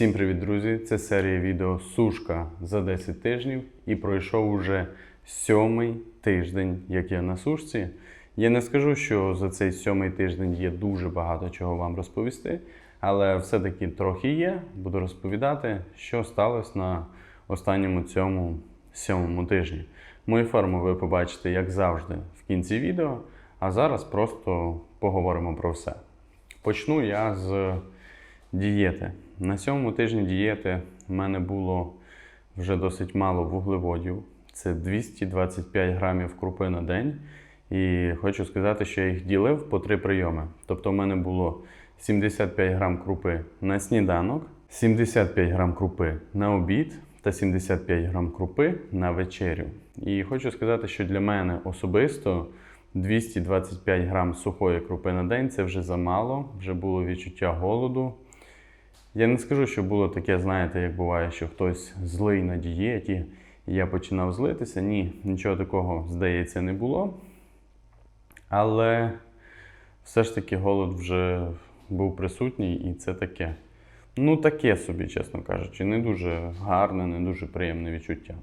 Всім привіт, друзі! Це серія відео Сушка за 10 тижнів і пройшов уже сьомий тиждень, як я на сушці. Я не скажу, що за цей сьомий тиждень є дуже багато чого вам розповісти, але все-таки трохи є. Буду розповідати, що сталося на останньому цьому сьомому тижні. Мою форму ви побачите, як завжди, в кінці відео, а зараз просто поговоримо про все. Почну я з дієти. На сьомому тижні дієти в мене було вже досить мало вуглеводів. Це 225 грамів крупи на день. І хочу сказати, що я їх ділив по три прийоми. Тобто, в мене було 75 грам крупи на сніданок, 75 грам крупи на обід та 75 грам крупи на вечерю. І хочу сказати, що для мене особисто 225 грам сухої крупи на день це вже замало, вже було відчуття голоду. Я не скажу, що було таке, знаєте, як буває, що хтось злий на дієті, і я починав злитися. Ні, нічого такого, здається, не було. Але все ж таки голод вже був присутній, і це таке. Ну, таке собі, чесно кажучи, не дуже гарне, не дуже приємне відчуття.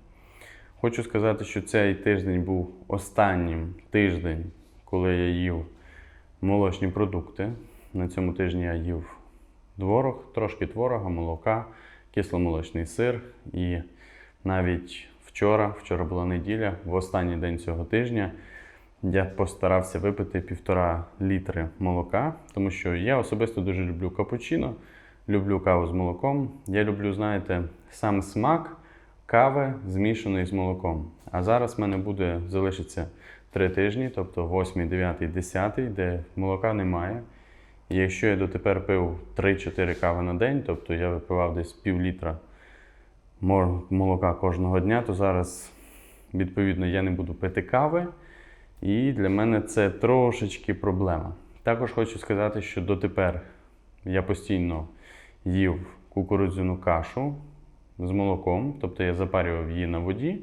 Хочу сказати, що цей тиждень був останнім тиждень, коли я їв молочні продукти. На цьому тижні я їв творог, трошки творога, молока, кисломолочний сир. І навіть вчора, вчора була неділя, в останній день цього тижня я постарався випити півтора літри молока, тому що я особисто дуже люблю капучино, люблю каву з молоком. Я люблю, знаєте, сам смак кави змішаної з молоком. А зараз в мене буде залишиться три тижні, тобто 8, 9, 10, де молока немає. Якщо я дотепер пив 3-4 кави на день, тобто я випивав десь пів літра молока кожного дня, то зараз, відповідно, я не буду пити кави. І для мене це трошечки проблема. Також хочу сказати, що дотепер я постійно їв кукурудзяну кашу з молоком, тобто я запарював її на воді,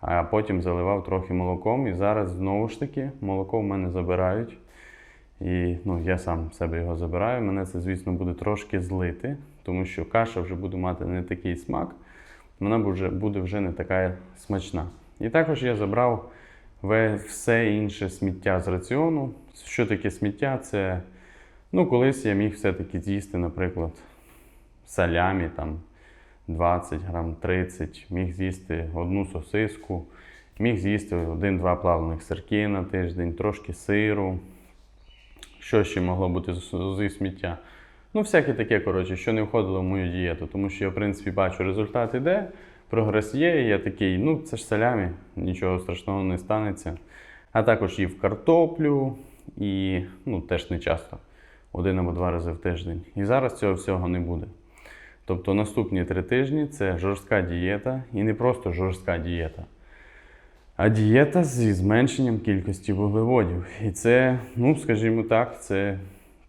а потім заливав трохи молоком. І зараз знову ж таки молоко в мене забирають. І ну, я сам себе його забираю. Мене це, звісно, буде трошки злити, тому що каша вже буде мати не такий смак, вона буде, буде вже не така смачна. І також я забрав все інше сміття з раціону. Що таке сміття? Це ну, колись я міг все-таки з'їсти, наприклад, салямі там 20 грам 30, міг з'їсти одну сосиску, міг з'їсти один-два плавлених сирки на тиждень, трошки сиру. Що ще могло бути зі сміття? Ну, всяке таке, коротше, що не входило в мою дієту, тому що я, в принципі, бачу, результат іде, прогрес є, і я такий, ну, це ж салямі, нічого страшного не станеться. А також їв картоплю і ну, теж не часто, один або два рази в тиждень. І зараз цього всього не буде. Тобто наступні три тижні це жорстка дієта, і не просто жорстка дієта, а дієта зі зменшенням кількості вуглеводів. І це, ну, скажімо так, це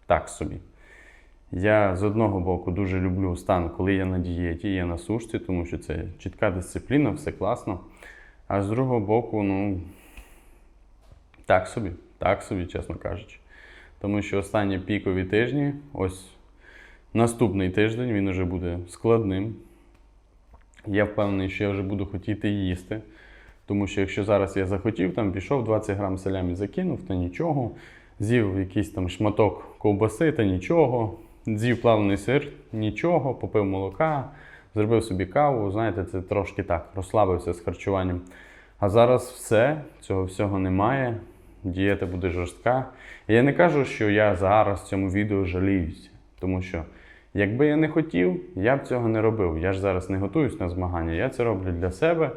так собі. Я з одного боку дуже люблю стан, коли я на дієті, я на сушці, тому що це чітка дисципліна, все класно. А з другого боку, ну, так собі, так собі, чесно кажучи. Тому що останні пікові тижні, ось наступний тиждень, він вже буде складним. Я впевнений, що я вже буду хотіти їсти. Тому що якщо зараз я захотів, там пішов 20 грам салямі закинув, та нічого. З'їв якийсь там шматок ковбаси, та нічого. З'їв плавлений сир, нічого, попив молока, зробив собі каву. Знаєте, це трошки так, розслабився з харчуванням. А зараз все, цього всього немає. Дієта буде жорстка. Я не кажу, що я зараз в цьому відео жаліюся, тому що якби я не хотів, я б цього не робив. Я ж зараз не готуюсь на змагання, я це роблю для себе.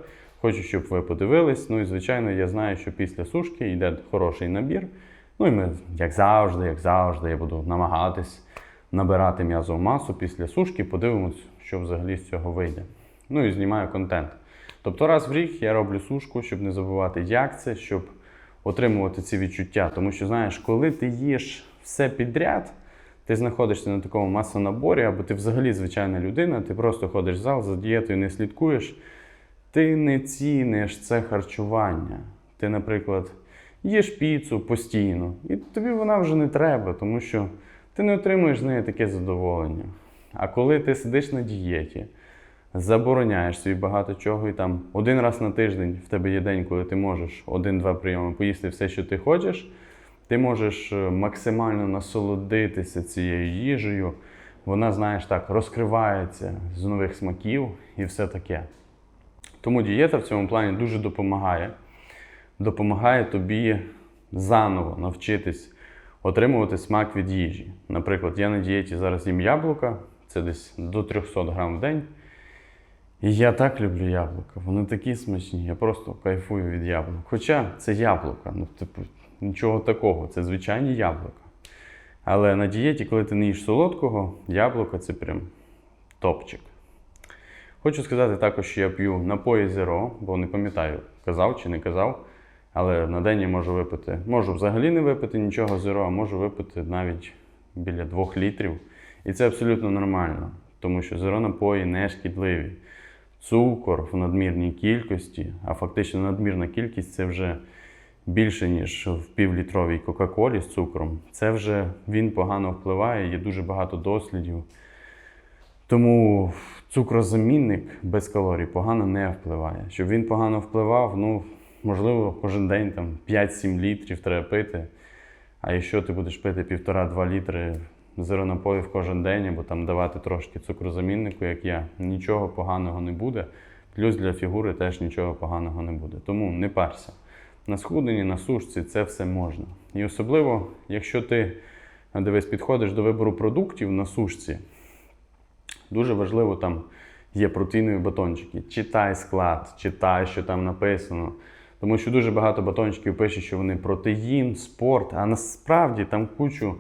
Хочу, щоб ви подивились. Ну і звичайно, я знаю, що після сушки йде хороший набір. Ну і ми, як завжди, як завжди, я буду намагатись набирати м'язову масу після сушки, подивимось, що взагалі з цього вийде. Ну і знімаю контент. Тобто раз в рік я роблю сушку, щоб не забувати, як це, щоб отримувати ці відчуття. Тому що, знаєш, коли ти їш все підряд, ти знаходишся на такому масонаборі, або ти взагалі звичайна людина, ти просто ходиш в зал за дієтою, не слідкуєш, ти не ціниш це харчування. Ти, наприклад, їш піцу постійно, і тобі вона вже не треба, тому що ти не отримуєш з неї таке задоволення. А коли ти сидиш на дієті, забороняєш собі багато чого, і там один раз на тиждень в тебе є день, коли ти можеш один-два прийоми поїсти все, що ти хочеш, ти можеш е, максимально насолодитися цією їжею. Вона, знаєш, так, розкривається з нових смаків і все таке. Тому дієта в цьому плані дуже допомагає. Допомагає тобі заново навчитись отримувати смак від їжі. Наприклад, я на дієті зараз їм яблука, це десь до 300 грам в день. І я так люблю яблука. Вони такі смачні, я просто кайфую від яблук. Хоча це яблука, ну, типу, нічого такого, це звичайні яблука. Але на дієті, коли ти не їш солодкого, яблука це прям топчик. Хочу сказати також, що я п'ю напої Zero, бо не пам'ятаю, казав чи не казав. Але на день я можу випити. Можу взагалі не випити нічого Zero, а можу випити навіть біля 2 літрів. І це абсолютно нормально, тому що Zero напої не шкідливі. Цукор в надмірній кількості, а фактично надмірна кількість це вже більше, ніж в півлітровій Кока-Колі з цукром. Це вже він погано впливає, є дуже багато дослідів. Тому цукрозамінник без калорій погано не впливає. Щоб він погано впливав, ну, можливо, кожен день там 5-7 літрів треба пити. А якщо ти будеш пити 1,5-2 літри зеронапоїв кожен день, або там давати трошки цукрозаміннику, як я, нічого поганого не буде. Плюс для фігури теж нічого поганого не буде. Тому не парся. На схуденні, на сушці це все можна. І особливо, якщо ти дивись, підходиш до вибору продуктів на сушці, Дуже важливо там є протеїнові батончики. Читай склад, читай, що там написано. Тому що дуже багато батончиків пише, що вони протеїн, спорт, а насправді там кучу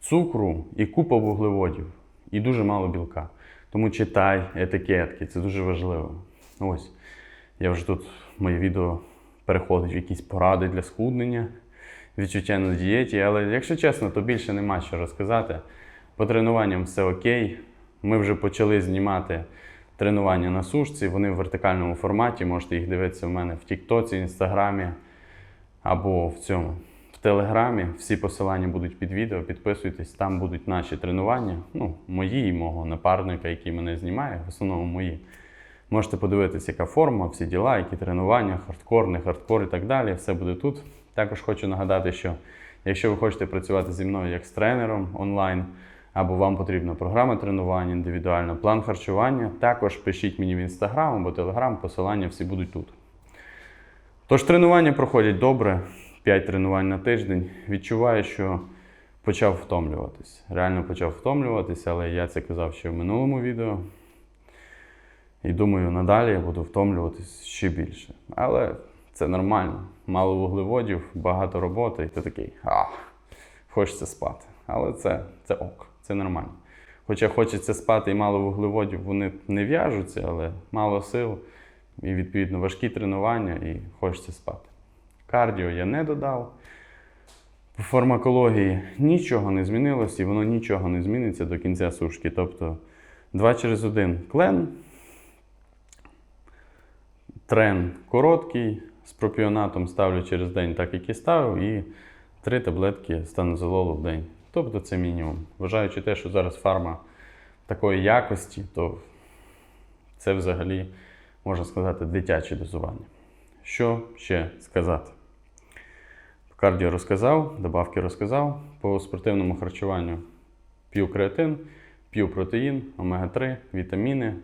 цукру і купа вуглеводів, і дуже мало білка. Тому читай етикетки, це дуже важливо. Ось. Я вже тут моє відео переходить в якісь поради для схуднення, відчуття на дієті. Але якщо чесно, то більше нема що розказати. По тренуванням все окей. Ми вже почали знімати тренування на сушці. Вони в вертикальному форматі. Можете їх дивитися в мене в Тіктоці, Інстаграмі або в цьому. В Телеграмі. Всі посилання будуть під відео. Підписуйтесь, там будуть наші тренування. Ну, мої і мого напарника, який мене знімає, в основному мої. Можете подивитися, яка форма, всі діла, які тренування, хардкор, не хардкор і так далі. Все буде тут. Також хочу нагадати, що якщо ви хочете працювати зі мною як з тренером онлайн, або вам потрібна програма тренувань, індивідуально, план харчування, також пишіть мені в інстаграм або телеграм, посилання всі будуть тут. Тож тренування проходять добре, 5 тренувань на тиждень. Відчуваю, що почав втомлюватись. Реально почав втомлюватись, але я це казав ще в минулому відео. І думаю, надалі я буду втомлюватись ще більше. Але це нормально. Мало вуглеводів, багато роботи, і ти такий, а, хочеться спати. Але це, це ок, це нормально. Хоча хочеться спати і мало вуглеводів, вони не в'яжуться, але мало сил і відповідно важкі тренування, і хочеться спати. Кардіо я не додав. По фармакології нічого не змінилось і воно нічого не зміниться до кінця сушки. Тобто 2 через 1 клен, трен короткий, з пропіонатом ставлю через день, так як і ставив, і 3 таблетки станозололу в день. Тобто це мінімум. Вважаючи те, що зараз фарма такої якості, то це взагалі, можна сказати, дитяче дозування. Що ще сказати? Кардіо розказав, добавки розказав. По спортивному харчуванню п'ю креатин, п'ю протеїн, омега-3, вітаміни.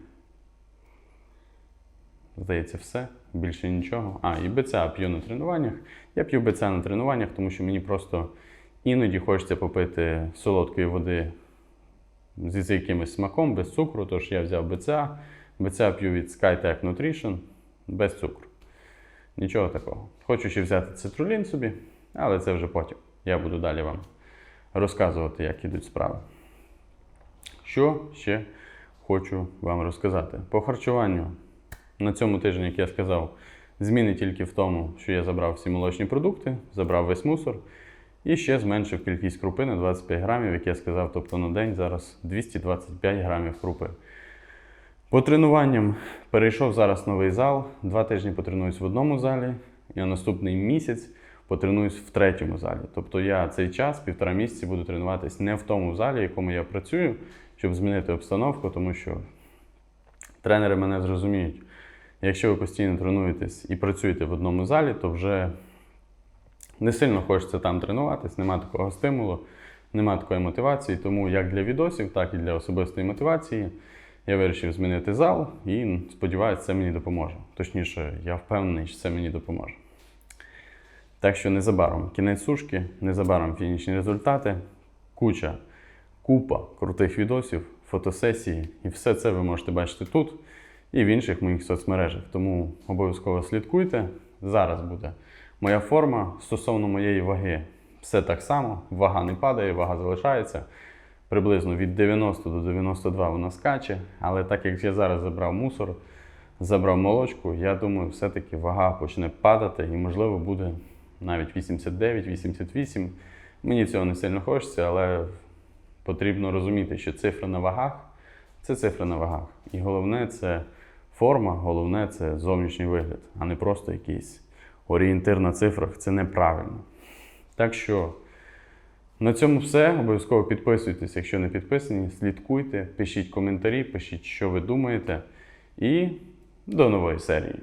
Здається, все. Більше нічого. А, і БЦА п'ю на тренуваннях. Я п'ю БЦА на тренуваннях, тому що мені просто іноді хочеться попити солодкої води з якимось смаком, без цукру. Тож я взяв БЦА. БЦА п'ю від SkyTech Nutrition без цукру. Нічого такого. Хочу ще взяти цитрулін собі, але це вже потім. Я буду далі вам розказувати, як ідуть справи. Що ще хочу вам розказати? По харчуванню на цьому тижні, як я сказав, зміни тільки в тому, що я забрав всі молочні продукти, забрав весь мусор і ще зменшив кількість крупи на 25 грамів, як я сказав, тобто на день зараз 225 грамів крупи. По тренуванням перейшов зараз новий зал. Два тижні потренуюсь в одному залі, і на наступний місяць потренуюсь в третьому залі. Тобто я цей час, півтора місяці, буду тренуватись не в тому залі, в якому я працюю, щоб змінити обстановку, тому що тренери мене зрозуміють. Якщо ви постійно тренуєтесь і працюєте в одному залі, то вже не сильно хочеться там тренуватись, нема такого стимулу, нема такої мотивації. Тому як для відосів, так і для особистої мотивації я вирішив змінити зал і сподіваюся, це мені допоможе. Точніше, я впевнений, що це мені допоможе. Так що незабаром кінець сушки, незабаром фінішні результати, куча, купа крутих відосів, фотосесії, і все це ви можете бачити тут і в інших моїх соцмережах. Тому обов'язково слідкуйте. Зараз буде моя форма стосовно моєї ваги. Все так само, вага не падає, вага залишається. Приблизно від 90 до 92 вона скаче. Але так як я зараз забрав мусор, забрав молочку, я думаю, все-таки вага почне падати і, можливо, буде навіть 89-88. Мені цього не сильно хочеться, але потрібно розуміти, що цифри на вагах це цифри на вагах. І головне це форма, головне це зовнішній вигляд, а не просто якийсь орієнтир на цифрах. Це неправильно. Так що на цьому все. Обов'язково підписуйтесь, якщо не підписані, слідкуйте, пишіть коментарі, пишіть, що ви думаєте. І до нової серії.